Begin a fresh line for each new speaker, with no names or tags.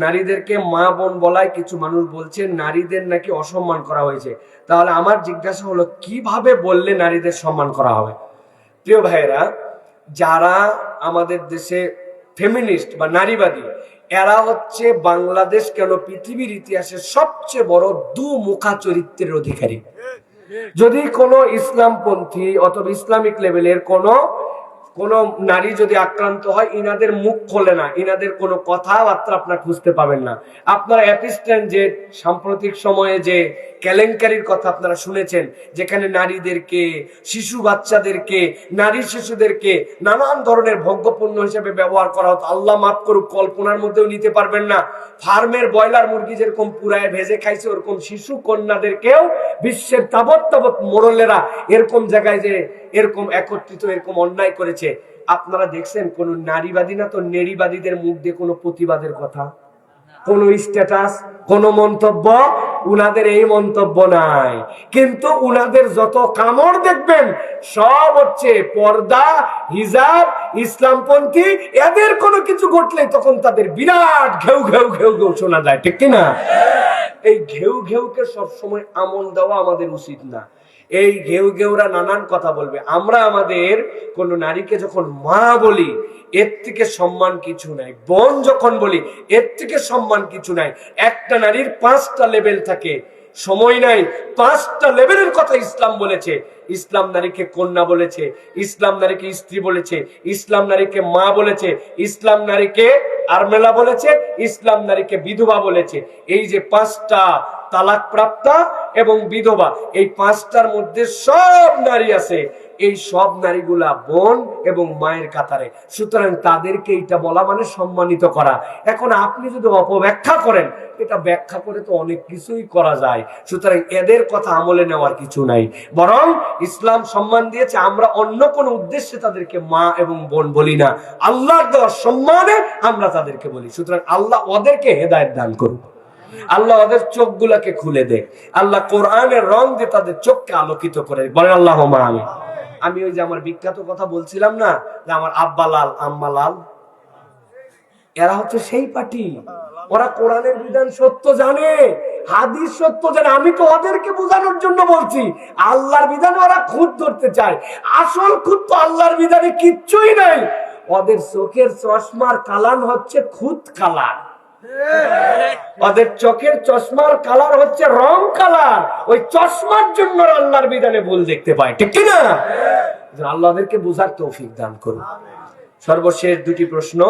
নারীদেরকে মা বোন বলায় কিছু মানুষ বলছে, নারীদের নাকি অসম্মান করা হয়েছে। তাহলে আমার জিজ্ঞাসা হলো, কীভাবে বললে নারীদের সম্মান করা হবে? প্রিয় ভাইয়েরা, যারা আমাদের দেশে ফেমিনিস্ট বা নারীবাদী, এরা হচ্ছে বাংলাদেশ কেন পৃথিবীর ইতিহাসে সবচেয়ে বড় দু মুখা চরিত্রের অধিকারী। যদি কোনো ইসলামপন্থী অথবা ইসলামিক লেভেলের কোনো কোন নারী যদি আক্রান্ত হয়, ইনাদের মুখ খোলে না, ইনাদের কোনো কথাবার্তা আপনার খুঁজতে পাবেন না। আপনারা অ্যাপিস্ট্যান্ট যে সাম্প্রতিক সময়ে যে কেলেঙ্কারির কথা আপনারা শুনেছেন, যেখানে নারীদেরকে, শিশু বাচ্চাদেরকে, নারী শিশুদেরকে নানান ধরনের ভোগ্যপণ্য হিসেবে ব্যবহার করা হতো। আল্লাহ মাফ করুক, কল্পনার মধ্যেও নিতে পারবেন না। ফার্মের ব্রয়লার মুরগি যেরকম পুরায় ভেজে খাইছে, ওরকম শিশু কন্যাদেরকেও বিশ্বের তাবৎ তাবৎ মোড়লেরা এরকম জায়গায় যে এরকম একত্রিত, এরকম অন্যায় করেছে। আপনারা দেখছেন কোন নারীবাদী না তো নেড়িবাদীদের মুখ দিয়ে কোনো প্রতিবাদের কথা? কোন স্ট্যাটাস, কোন মন্তব্য? উনাদের এই মন্তব্য নাই। কিন্তু উনাদের যত কামড় দেখবেন, সব হচ্ছে পর্দা, হিজাব, ইসলামপন্থী, এদের কোনো কিছু ঘটলে তখন তাদের বিরাট ঘেউ ঘেউ ঘেউ ঘেউ শোনা যায়, ঠিক কিনা? এই ঘেউ ঘেউকে সবসময় আমল দেওয়া আমাদের উচিত না। এই ঘেউ ঘেউরা নানান কথা বলবে। আমরা আমাদের কোন নারীকে যখন মা বলি, এর থেকে সম্মান কিছু নাই। বোন যখন বলি, এর থেকে সম্মান কিছু নাই। একটা নারীর পাঁচটা লেভেল থাকে, সময় নাই। পাঁচটা লেভেলের কথা ইসলাম বলেছে। ইসলাম নারীকে কন্যা বলেছে, ইসলাম নারীকে স্ত্রী বলেছে, ইসলাম নারীকে মা বলেছে, ইসলাম নারীকে আরমেলা বলেছে, ইসলাম নারীকে বিধবা বলেছে। এই যে পাঁচটা তালাক প্রাপ্তা এবং বিধবা, এই পাঁচটার মধ্যে সব নারী আছে। এই সব নারীগুলা বোন এবং মায়ের কাতারে। সুতরাং তাদেরকে এইটা বলা মানে সম্মানিত করা। এখন আপনি যদি অপব্যাখ্যা করেন, এটা ব্যাখ্যা করে তো অনেক কিছুই করা যায়। সুতরাং এদের কথা আমলে নেওয়ার কিছু নাই। বরং ইসলাম সম্মান দিয়েছে, আমরা অন্য কোনো উদ্দেশ্যে তাদেরকে মা এবং বোন বলি না। আল্লাহর দেওয়ার সম্মানে আমরা তাদেরকে বলি। সুতরাং আল্লাহ ওদেরকে হেদায়ত দান করুক। আল্লাহ ওদের চোখগুলাকে খুলে দে। আল্লাহ কোরআনের রং দিয়ে তাদের চোখকে আলোকিত করে বলেন আল্লাহ আমি আমি ওই যে আমার বিখ্যাত কথা বলছিলাম না, যে আমার আব্বা লাল, আম্মা লাল? এরা হচ্ছে সেই পার্টি। ওরা কোরআনের বিধান সত্য জানে, হাদিস সত্য জানে। আমি তো ওদেরকে বোঝানোর জন্য বলছি, আল্লাহর বিধান ওরা খুদ ধরতে চায়। আসল খুদ তো আল্লাহর বিধানে কিচ্ছুই নাই। ওদের চোখের চশমার কালান হচ্ছে খুদ কালার। ওদের চোখের চশমার কালার হচ্ছে রং কালার। ওই চশমার জন্য আল্লাহর বিধানে ভুল দেখতে পায়, ঠিক না? আল্লাহদেরকে বোঝার তৌফিক দান করুন। সর্বশেষ দুটি প্রশ্ন।